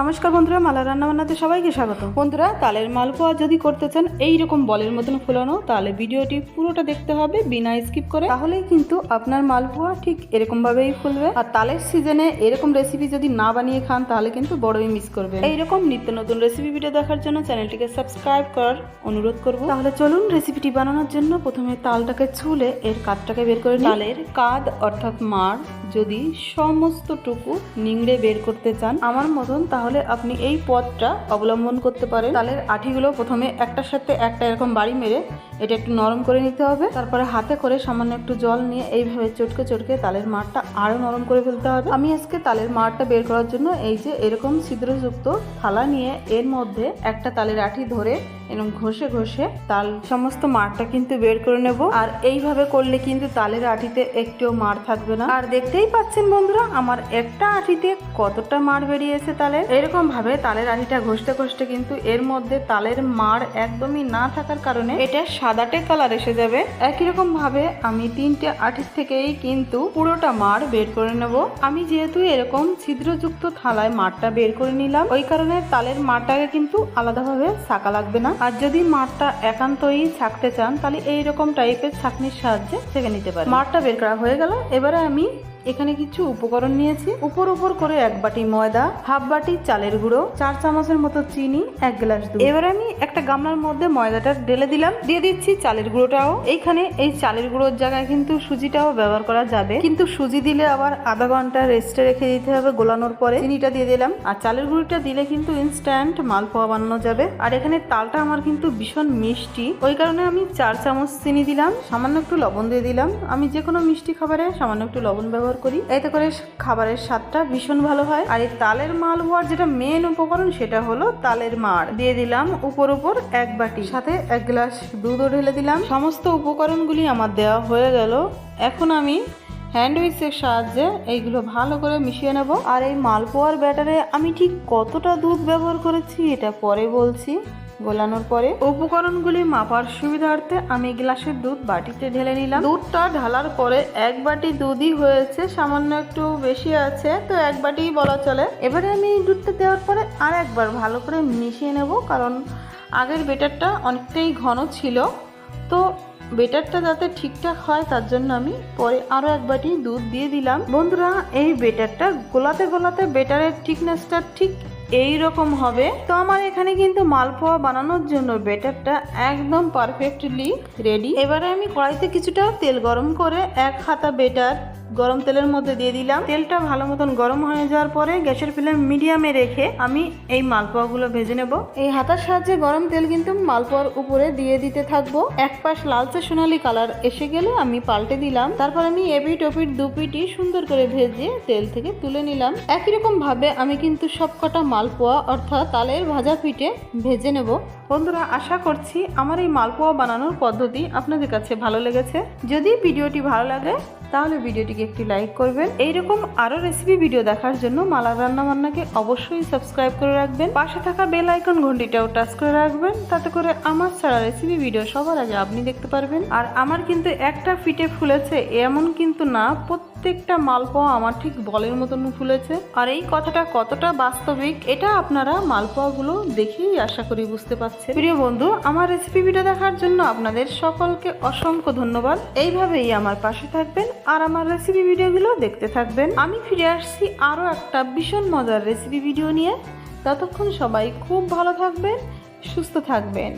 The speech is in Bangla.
নমস্কার বন্ধুরা, মালা রান্না বান্নাতে সবাইকে স্বাগত। বন্ধুরা, তালের মালপোয়া যদি করতে চান এই রকম বলের মতন ফুলানো, তাহলে ভিডিওটি পুরোটা দেখতে হবে, বিনা স্কিপ করে। তাহলেই কিন্তু আপনার মালপোয়া ঠিক এরকম ভাবেই ফুলবে। আর তালের সিজনে এরকম রেসিপি যদি না বানিয়ে খান, তাহলে কিন্তু বড়ই মিস করবে এইরকম নিত্য নতুন রেসিপি ভিডিও দেখার জন্য চ্যানেলটিকে সাবস্ক্রাইব করার অনুরোধ করব। তাহলে চলুন রেসিপিটি বানানোর জন্য প্রথমে তালটাকে ছুলে এর কাঠটাকে বের করে তালের কাদ অর্থাৎ মার যদি সমস্তটুকু নিংড়ে বের করতে চান, আমার মতন তাহলে আপনি এই পথটা অবলম্বন করতে পারেন। তালের আঠিগুলো প্রথমে একটার সাথে একটা এরকম বাড়ি মেরে এটা একটু নরম করে নিতে হবে। তারপরে হাতে করে সামান্য একটু জল নিয়ে এইভাবে চটকে চটকে তালের মারটা আরও নরম করে ফেলতে হবে। আমি আজকে তালের মারটা বের করার জন্য এই যে এরকম ছিদ্রযুক্ত থালা নিয়ে এর মধ্যে একটা তালের আঠি ধরে এরকম ঘষে ঘষে তাল সমস্ত মারটা কিন্তু বের করে নেব। আর এইভাবে করলে কিন্তু তালের আঠিতে একটুও মার থাকবে না। আর দেখতেই পাচ্ছেন বন্ধুরা, আমার একটা আঠিতে কতটা মার বেরিয়েছে তালের এরকম ভাবে তালের আঠিটা ঘষতে ঘষতে কিন্তু এর মধ্যে তালের মার একদমই না থাকার কারণে এটা সাদাটে কালার এসে যাবে। একই রকম ভাবে আমি তিনটে আঠির থেকেই কিন্তু পুরোটা মার বের করে নেব। আমি যেহেতু এরকম ছিদ্রযুক্ত থালায় মারটা বের করে নিলাম, ওই কারণে তালের মারটাকে কিন্তু আলাদাভাবে ছাকা লাগবে না। আর যদি মারটা একান্তই ছাকতে চান, তাহলে এইরকম টাইপের ছাকনির সাহায্যে ছেঁকে নিতে পারেন। মারটা বের করা হয়ে গেল। এবারে আমি এখানে কিছু উপকরণ নিয়েছি। উপর উপর করে এক বাটি ময়দা, হাফ বাটি চালের গুঁড়ো, চার চামচের মতো চিনি, এক গ্লাস দুধ। এবার আমি একটা গামলার মধ্যে ময়দাটা ঢেলে দিলাম। দিয়ে দিচ্ছি চালের গুঁড়োটাও। এইখানে এই চালের গুঁড়োর জায়গায় কিন্তু সুজিটাও ব্যবহার করা যাবে। কিন্তু সুজি দিলে আবার আধা ঘণ্টা রেস্টে রেখে দিতে হবে গোলানোর পরে। চিনিটা দিয়ে দিলাম। আর চালের গুঁড়োটা দিলে কিন্তু ইনস্ট্যান্ট মালপোয়া বানানো যাবে। আর এখানে তালটা আমার কিন্তু ভীষণ মিষ্টি। ওই কারণে আমি চার চামচ চিনি দিলাম। সামান্য একটু লবণ দিয়ে দিলাম। আমি যে কোনো মিষ্টি খাবারে সামান্য একটু লবণ ব্যবহার করি। এতে করে খাবারের স্বাদটা ভীষণ ভালো হয়। আর এই তালের মালপোয়ার যেটা মেন উপকরণ সেটা হলো তালের মাড়। দিয়ে দিলাম উপর উপর এক বাটি। সাথে এক গ্লাস দুধও ঢেলে দিলাম। সমস্ত উপকরণগুলি আমার দেওয়া হয়ে গেল। এখন আমি হ্যান্ড সাহায্যে এইগুলো ভালো করে মিশিয়ে নেব। আর এই মালপোয়ার ব্যাটারে আমি ঠিক কতটা দুধ ব্যবহার করেছি এটা পরে বলছি। গোলানোর পরে উপকরণগুলি মাপার সুবিধার্থে আমি গ্লাসের দুধ বাটিতে ঢেলে নিলাম। দুধটা ঢালার পরে এক বাটি দুধই হয়েছে সামান্য একটু বেশি আছে তো এক বাটিই বলা চলে। এবারে আমি দুধটা দেওয়ার পরে আর একবার ভালো করে মিশিয়ে নেব কারণ আগের বেটারটা অনেকটাই ঘন ছিল। তো বেটারটা যাতে ঠিকঠাক হয় তার জন্য আমি পরে আরও এক বাটি দুধ দিয়ে দিলাম। বন্ধুরা এই বেটারটা গোলাতে গোলাতে বেটারের ঠিকনেসটা ঠিক এই রকম হবে। তো আমার এখানে কিন্তু মালপোয়া বানানোর জন্য বেটারটা একদম পারফেক্টলি রেডি এবারে আমি কড়াইতে কিছুটা তেল গরম করে এক হাতা বেটার গরম তেলের মধ্যে দিয়ে দিলাম। তেলটা ভালো মতন গরম হয়ে যাওয়ার পরে গ্যাসের ফ্লেম মিডিয়ামে রেখে আমি এই মালপোয়াগুলো ভেজে নেব। এই হাতার সাহায্যে গরম তেল কিন্তু মালপোয়ার উপরে দিয়ে দিতে থাকব। এক পাশ লালচে সোনালি কালার এসে গেলে আমি পাল্টে দিলাম। তারপর আমি এপিট ওপিট দুপিটি সুন্দর করে ভেজে তেল থেকে তুলে নিলাম। একই রকম ভাবে আমি কিন্তু সবকটা মালপোয়া অর্থাৎ তালের ভাজা পিঠে ভেজে নেব। বন্ধুরা, আশা করছি আমার এই মালপোয়া বানানোর পদ্ধতি আপনাদের কাছে ভালো লেগেছে। যদি ভিডিওটি ভালো লাগে, তাহলে ভিডিওটিকে একটি লাইক করবেন। এইরকম আরও রেসিপি ভিডিও দেখার জন্য মালা রান্না বান্নাকে অবশ্যই সাবস্ক্রাইব করে রাখবেন। পাশে থাকা বেল আইকন ঘন্টিটাও টাচ করে রাখবেন। তাতে করে আমার ছাড়া রেসিপি ভিডিও সবার আগে আপনি দেখতে পারবেন। আর আমার কিন্তু একটা ফিটে ফুলেছে, এমন কিন্তু না, প্রত্যেকটা মালপোয়া আমার ঠিক বলের মতন ফুলেছে। আর এই কথাটা কতটা বাস্তবিক, এটা আপনারা মালপোয়াগুলো দেখেই আশা করি বুঝতে পারছেন। প্রিয় বন্ধু, আমার রেসিপি ভিডিও দেখার জন্য আপনাদের সকলকে অসংখ্য ধন্যবাদ। এইভাবেই আমার পাশে থাকবেন আর আমার রেসিপি ভিডিওগুলো দেখতে থাকবেন। আমি ফিরে আসছি আরও একটা ভীষণ মজার রেসিপি ভিডিও নিয়ে। ততক্ষণ সবাই খুব ভালো থাকবেন, সুস্থ থাকবেন।